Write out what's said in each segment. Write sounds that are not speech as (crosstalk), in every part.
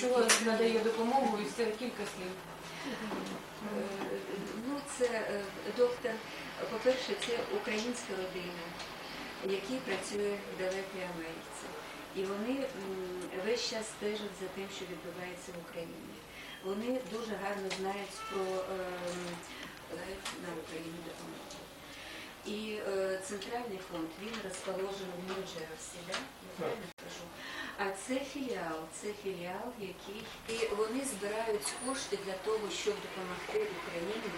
чого надає допомогу, і це кілька слів. Е, Ну, це е, доктор, по-перше, це українська родина, який працює в далекій Америці. І вони весь час стежать за тим, що відбувається в Україні. Вони дуже гарно знають про ем, на Україну допомогу. І е, центральний фонд він розположений в Нью-Джерсі, да? Я правильно кажу? А це філіал, це філіал, який і вони збирають кошти для того, щоб допомогти Україні.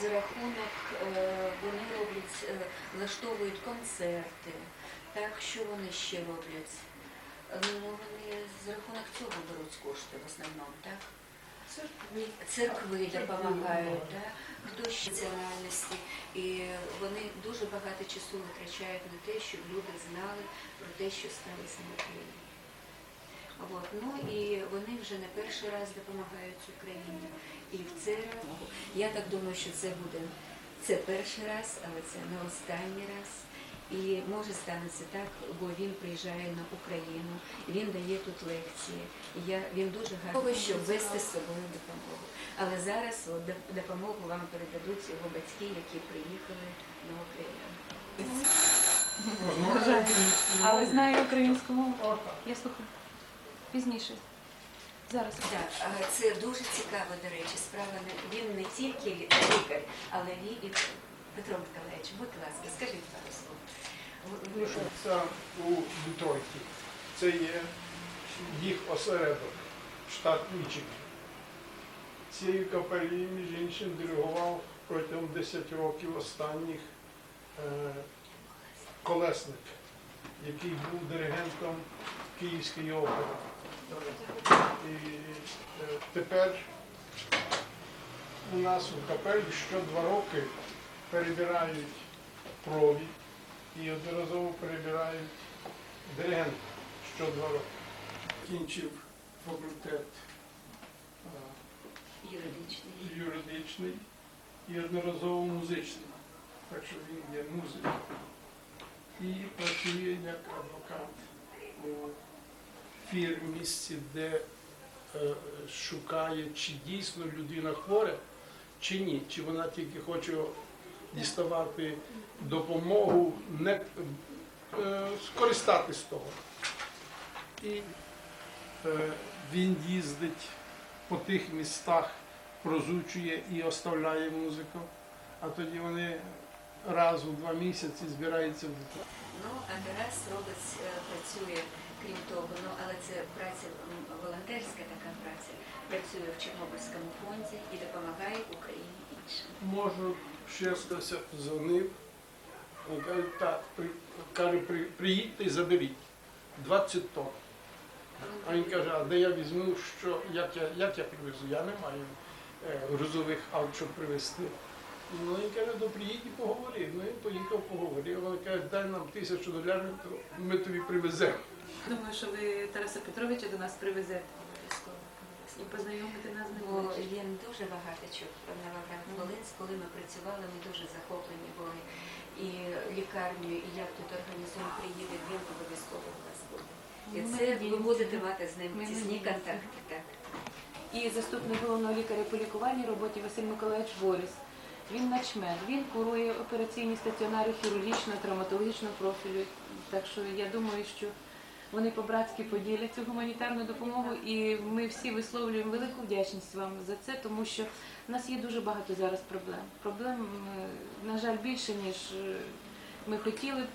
За рахунок е, вони роблять, е, влаштовують концерти. Так, що вони ще роблять? Ну, вони за рахунок цього беруть кошти в основному, так? Церкви допомагають, так? хто ще національності. І вони дуже багато часу витрачають на те, щоб люди знали про те, що сталося в Україні. От. Ну і вони вже не перший раз допомагають Україні. І в це я так думаю, що це буде це перший раз, але це не останній раз. І може станеться так, бо він приїжджає на Україну, він дає тут лекції. Я, він дуже гарний, щоб вести з собою допомогу. Але зараз от, допомогу вам передадуть його батьки, які приїхали на Україну. Але знаю українську мову. Я слухаю. Пізніше. Зараз. Так, це дуже цікаво, до речі, справа не він не тільки лі- лікар, але він і Петро Миколаївич, будь ласка, скажіть пару слов. Це у Детройті. Це є їх осередок, штат Мічиган. Цією капелі, між іншим, диригував протягом 10 років останніх е, колесник, який був диригентом Київської опери. І е, тепер у нас у капелі що два роки перебирають провід і одноразово перебирають диригента що два роки. Кінчив факультет Юридичний. юридичний і одноразово музичний. Так що він є музик. І працює як адвокат у фірмісті, де е, шукає, чи дійсно людина хвора, чи ні, чи вона тільки хоче діставати допомогу, не е, скористатись того. І е, він їздить по тих містах, прозучує і оставляє музику, а тоді вони раз у два місяці збираються в Ну, Тарас робить, е, працює, крім того, ну, але це праця волонтерська така праця. Працює в Чорнобильському фонді і допомагає Україні. Можу, ще хтось дзвонив, каже, так, при, каже, при, приїдьте і заберіть 20 тонн. А він каже, а де я візьму, що, як, я, як я привезу? Я не маю е, грузових авт, щоб привезти. Ну він каже, ну приїдь і поговори. Ну він поїхав, поговорив. Він каже, дай нам тисячу доларів, то ми тобі привеземо. Думаю, що ви Тараса Петровича до нас привезете і познайомите нас з Бо він дуже багато чув про Новоград-Волинськ, коли ми працювали, ми дуже захоплені були. І лікарню, і як тут організуємо приїде, він обов'язково у вас буде. І Ну, ми це ви будете мати з ним тісні контакти. Так. І заступник головного лікаря по лікувальній роботі Василь Миколаївич Борис. Він начмед, він курує операційні стаціонари хірургічного, травматологічного профілю. Так що я думаю, що вони по-братськи поділять цю гуманітарну допомогу, і ми всі висловлюємо велику вдячність вам за це, тому що в нас є дуже багато зараз проблем. Проблем, е, на жаль, більше, ніж е, ми хотіли б.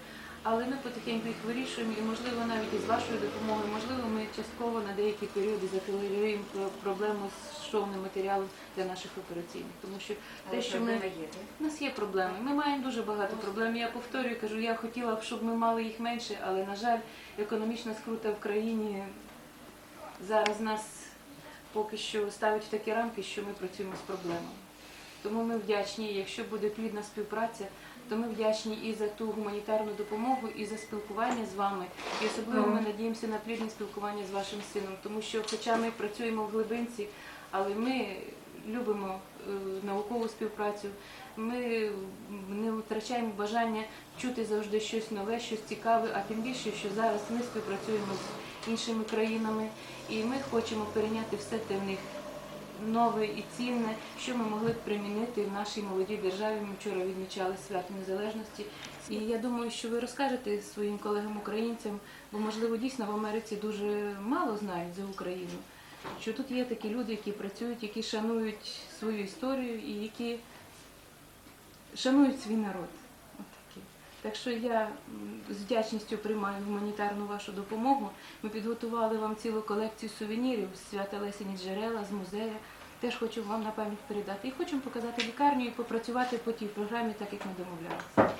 Але ми потихеньку їх вирішуємо, і можливо навіть із вашою допомогою, можливо, ми частково на деякі періоди закрилюємо проблему з шовним матеріалом для наших операційних, тому що те, що ми у нас є проблеми. Ми маємо дуже багато проблем. Я повторюю, кажу, я хотіла б, щоб ми мали їх менше, але на жаль, економічна скрута в країні зараз нас поки що ставить в такі рамки, що ми працюємо з проблемами. Тому ми вдячні, якщо буде плідна співпраця, то ми вдячні і за ту гуманітарну допомогу, і за спілкування з вами. І особливо ми надіємося на плідне спілкування з вашим сином, тому що, хоча ми працюємо в глибинці, але ми любимо е, наукову співпрацю. Ми не втрачаємо бажання чути завжди щось нове, щось цікаве, а тим більше, що зараз ми співпрацюємо з іншими країнами. І ми хочемо перейняти все те в них нове і цінне, що ми могли б примінити в нашій молодій державі. Ми вчора відмічали свято незалежності. І я думаю, що ви розкажете своїм колегам-українцям, бо можливо дійсно в Америці дуже мало знають за Україну. Що тут є такі люди, які працюють, які шанують свою історію і які шанують свій народ. Так що я з вдячністю приймаю гуманітарну вашу допомогу. Ми підготували вам цілу колекцію сувенірів з свята Лесені Джерела, з музею. Теж хочу вам на пам'ять передати. І хочемо показати лікарню і попрацювати по тій програмі, так як ми домовлялися.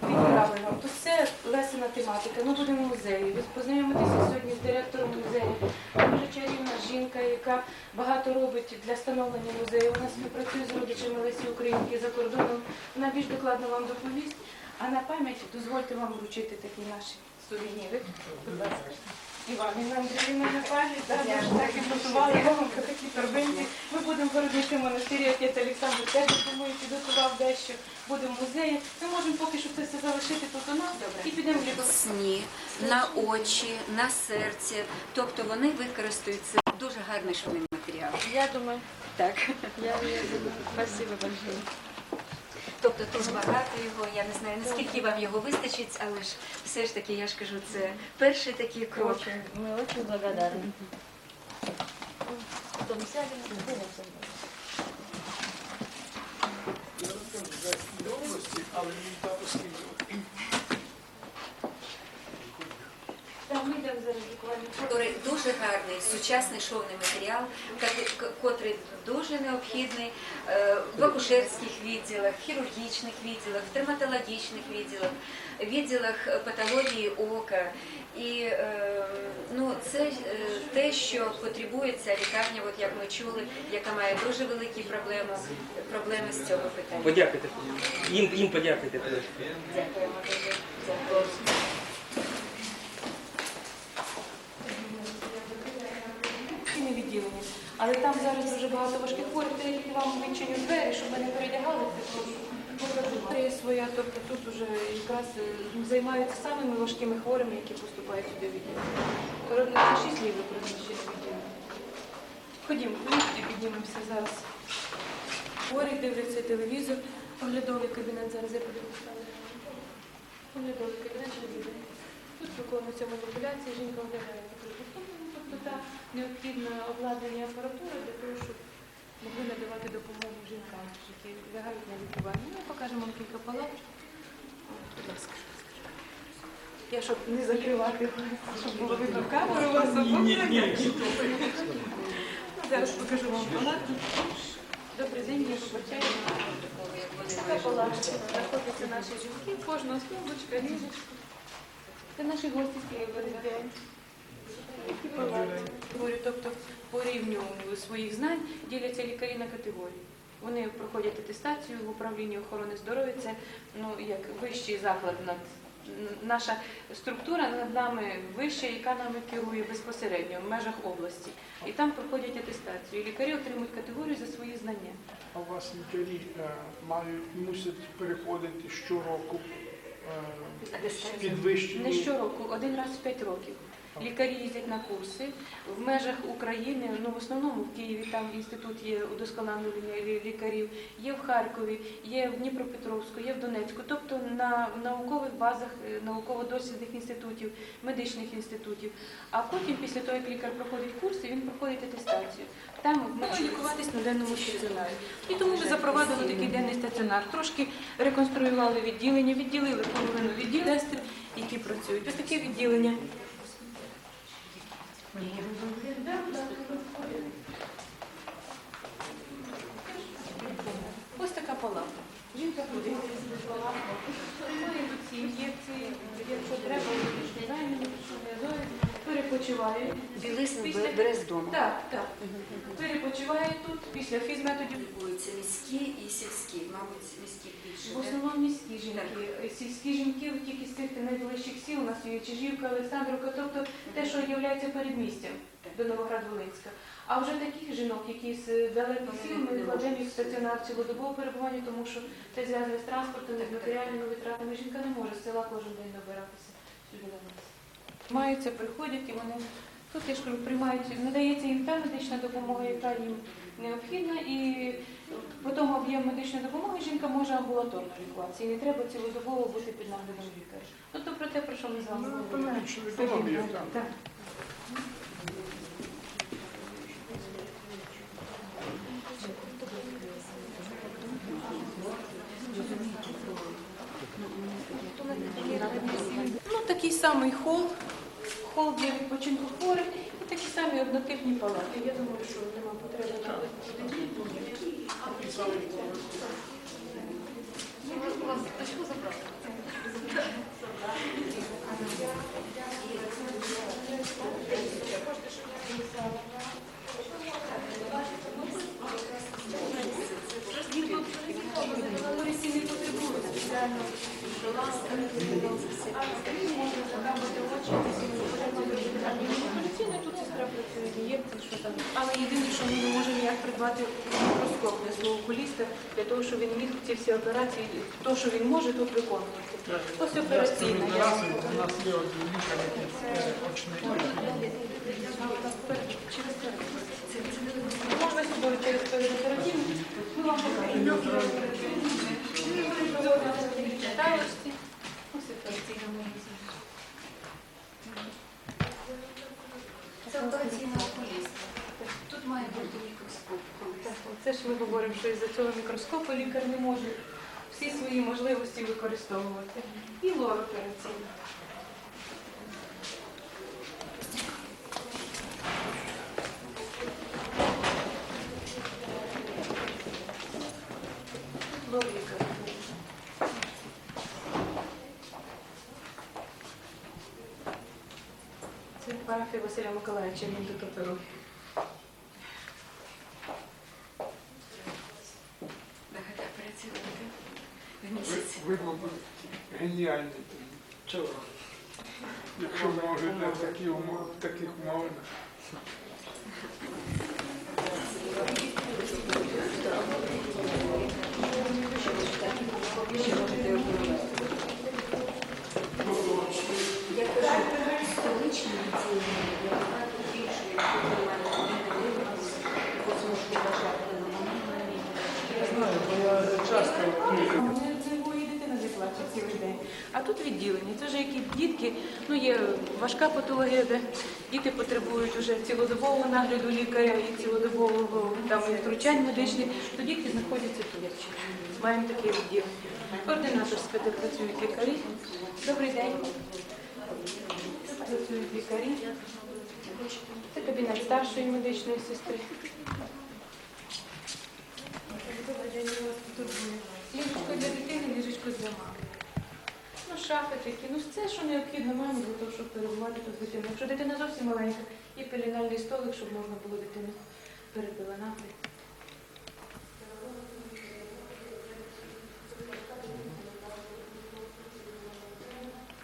Вам. Тут все лесена тематика. Ми будемо в музеї. Ви познайомитеся сьогодні з директором музею. Дуже чарівна жінка, яка багато робить для становлення музею. Вона співпрацює з родичами Лесі Українки за кордоном. Вона більш докладно вам доповість. А на пам'ять дозвольте вам вручити такі наші сувеніри. Будь ласка. Іванівна Андріївна на пам'ять, так, ми ж так і готували вам такі торбинці. Ми будемо в Городницькому монастирі, отець Олександр теж допомогу підготував дещо. Будемо в музеї. Ми можемо поки що це все залишити тут у нас і підемо в лікарню. Сні, на очі, на серці. Тобто вони використають це дуже гарний шовний матеріал. Я думаю, Так. я, я думаю. Спасибо большое. Тобто тут багато його, я не знаю, наскільки вам його вистачить, але ж все ж таки, я ж кажу, це перший такий крок. Тато з Києва. Так, ми йдемо зараз Дуже гарний сучасний шовний матеріал, котрий дуже необхідний е, в акушерських відділах, хірургічних відділах, дерматологічних відділах, відділах патології ока. І е, ну, це е, те, що потребується лікарня, от як ми чули, яка має дуже великі проблеми, проблеми з цього питання. Подякуйте. Їм, їм подякуйте. Дякуємо дуже. Дякую. Інфекційне. Але там зараз дуже багато важких хворих, то я тільки вам відчиню двері, щоб ви не передягали. Є своя, тобто тут вже якраз е, займаються самими важкими хворими, які поступають сюди відділення. Це шість лів призначення відділення. Ходімо, ліфті піднімемося зараз. Хворий дивляться телевізор, оглядовий кабінет зараз я буду. Оглядовий кабінет відділення. Тут виконуються маніпуляції, жінка оглядає наприклад. Тобто та необхідне обладнання апаратури для того, щоб могли надавати допомогу жінкам, які лягають на лікування. Ну, покажемо вам кілька палат. Будь ласка. Я щоб не закривати, щоб було видно камеру вас. Ну, Зараз покажу вам палату. Добрий день, я побачаю. Така палатка. Знаходяться наші жінки, кожна стовбочка, ліжечко. Це наші гості з Києва. Говорю, тобто по рівню своїх знань діляться лікарі на категорії. Вони проходять атестацію в управлінні охорони здоров'я. Це ну як вищий заклад над наша структура над нами вища, яка нами керує безпосередньо в межах області. І там проходять атестацію. І лікарі отримують категорію за свої знання. А у вас лікарі е, мають мусять переходити щороку е, підвищені. Не щороку, один раз в п'ять років. Лікарі їздять на курси в межах України. Ну в основному в Києві там інститут є удосконалення лікарів, є в Харкові, є в Дніпропетровську, є в Донецьку. Тобто на наукових базах е, науково-дослідних інститутів, медичних інститутів. А потім, після того як лікар проходить курси, він проходить атестацію. Там може лікуватись на денному стаціонарі. І тому ми запровадили такий денний стаціонар. Трошки реконструювали відділення, відділили половину відділень, які працюють. Ось таке відділення. Ось така палата. Жінка тут ін'єкції, якщо треба. Білизну Після- бере з дому. Так, так. Перепочиває тут після фізметодів. Це міські і сільські, мабуть, міські більше. В основному міські жінки. Сільські жінки тільки з цих найближчих сіл, у нас є Чижівка, Олександрівка, тобто те, що є передмістям до Новоград-Волинська. А вже таких жінок, які з далеких сіл, ми кладемо їх в стаціонар цілодобового перебування, тому що це зв'язане з транспортом, з матеріальними витратами. Жінка не може з села кожен день добиратися сюди до нас. Маються, приходять і вони тут я ж кажу, приймають, надається їм та медична допомога, яка їм необхідна, і по тому об'єм медичної допомоги жінка може амбулаторно лікуватися. І не треба цілодобово бути під наглядом лікаря. Ну то про те, про що ми з вами Ну. Так. Ну, такий самий хол, хол для відпочинку хворих такі самі однотипні палати. Я думаю, що нема потреби на тут сестра працює, є що там. Але єдине, що ми не можемо ніяк придбати мікроскоп для свого окуліста, для того, щоб він міг ці всі операції, то, що він може, тут виконувати. Ось операційна. у нас є один лікар, який очний. Через Можна сюди через передоперативну. Ми вам покажемо. Ось операційна можна. Це операційна. Тут має бути мікроскоп. Так, Це ж ми говоримо, що із-за цього мікроскопу лікар не може всі свої можливості використовувати. І лор операційна. Це парафія Василя Миколаївича, він тут оперує. Багато працювати в місяць. Ви, геніальний. Чого? Якщо можете в такі умови, в таких умовах. Я кажу, столичні відділення набагато більше, якщо ви мене не дивитесь, хоч можете бажати, але вони Я знаю, бо я часто Не твої дитина не плаче цілий день. А тут відділення. Це вже які дітки, ну є важка патологія, де діти потребують вже цілодобового нагляду лікаря і цілодобового там втручань медичних, то дітки знаходяться тут. Маємо таке відділення. Координаторська, де працюють лікарі. Добрий день. Працюють лікарі. Це кабінет старшої медичної сестри. Ліжечко для дитини, ліжечко для мами. Ну, шафи такі, ну все, що необхідно мамі для того, щоб перебувати тут дитину. Якщо дитина зовсім маленька, є пеленальний столик, щоб можна було дитину перепеленати.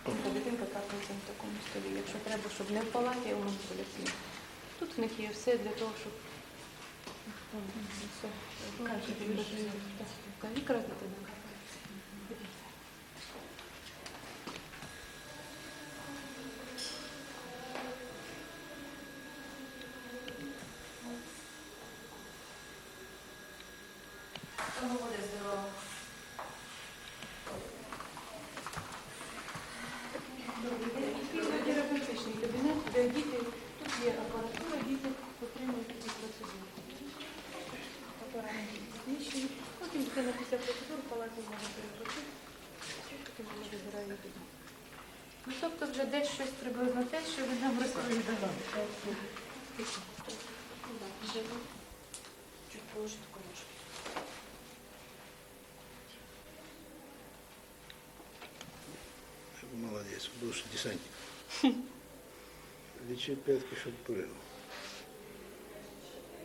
Та Дитинка капається на такому столі. Якщо треба, щоб не в палаті, а в маніпуляції. Тут в них є все для того, щоб там, все. Якраз дитина капається. Тому буде здорово. Фізіотерапевтичний кабінет, де діти, тут є апаратура, діти отримують такі процедури. Апарати технічні. Потім дитина після процедур в палаті може перепочити, потім вона вибирає туди. Ну, тобто вже десь щось приблизно те, що ви нам розповідали. Чуть положи такой ножку. Молодец, бывший десантник. (laughs) Лечи пятки, чтобы прыгал.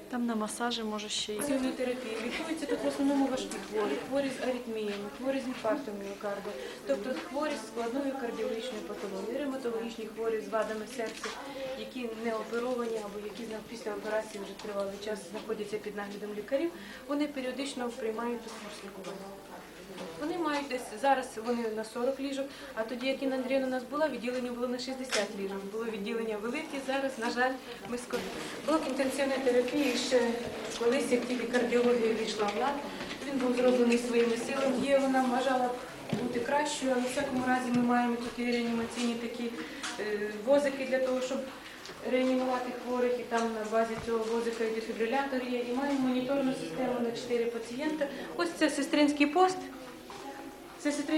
Там на масажі може ще й. терапії Лікуються тут в основному важкі хворі, хворі з аритміями, хворі з інфарктом міокарду, тобто хворі з складною кардіологічною патологією, ревматологічні хворі з вадами серця, які не оперовані або які після операції вже тривалий час знаходяться під наглядом лікарів, вони періодично приймають курс лікування. Вони мають десь зараз вони на 40 ліжок, а тоді, як Інна Андріївна у нас була, відділення було на 60 ліжок. Було відділення велике, зараз, на жаль, ми скоро. Блок інтенсивної терапії ще колись, як тільки кардіологія війшла в лад, він був зроблений своїми силами. Є вона бажала бути кращою, але в всякому разі ми маємо тут реанімаційні такі е, возики для того, щоб реанімувати хворих, і там на базі цього возика і дефібрилятор є, і маємо моніторну систему на 4 пацієнта. Ось це сестринський пост. Це сестринський